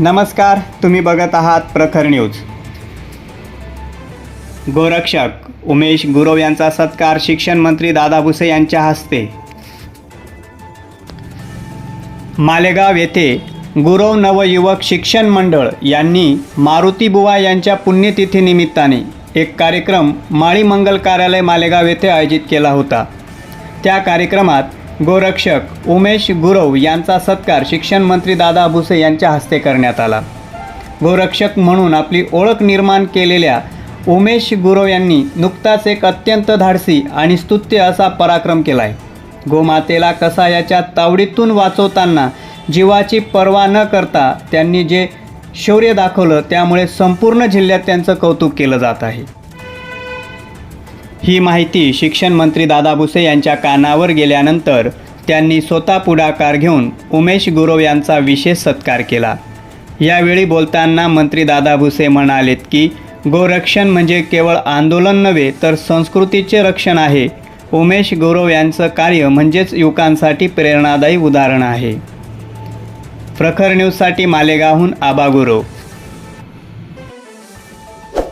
नमस्कार तुम्ही बघत आहात प्रखर न्यूज. गोरक्षक उमेश गुरव यांचा सत्कार शिक्षण मंत्री दादा भुसे यांच्या हस्ते. मालेगाव येथे गुरव नवयुवक शिक्षण मंडळ यांनी मारुतीबुवा यांच्या पुण्यतिथीनिमित्ताने एक कार्यक्रम माळी मंगल कार्यालय मालेगाव येथे आयोजित केला होता. त्या कार्यक्रमात गोरक्षक उमेश गुरव यांचा सत्कार शिक्षण मंत्री दादा भुसे यांच्या हस्ते करण्यात आला. गोरक्षक म्हणून आपली ओळख निर्माण केलेल्या उमेश गुरव यांनी नुकताच एक अत्यंत धाडसी आणि स्तुत्य असा पराक्रम केला आहे गोमातेला कसा याच्या तावडीतून वाचवताना जीवाची पर्वा न करता त्यांनी जे शौर्य दाखवलं त्यामुळे संपूर्ण जिल्ह्यात त्यांचं कौतुक केलं जात आहे. ही माहिती शिक्षण मंत्री दादा भुसे यांच्या कानावर गेल्यानंतर त्यांनी स्वतः पुढाकार घेऊन उमेश गुरव यांचा विशेष सत्कार केला. यावेळी बोलताना मंत्री दादा भुसे म्हणालेत की गोरक्षण म्हणजे केवळ आंदोलन नव्हे तर संस्कृतीचे रक्षण आहे. उमेश गुरव यांचं कार्य म्हणजेच युवकांसाठी प्रेरणादायी उदाहरण आहे. प्रखर न्यूजसाठी मालेगावहून आबा गुरव.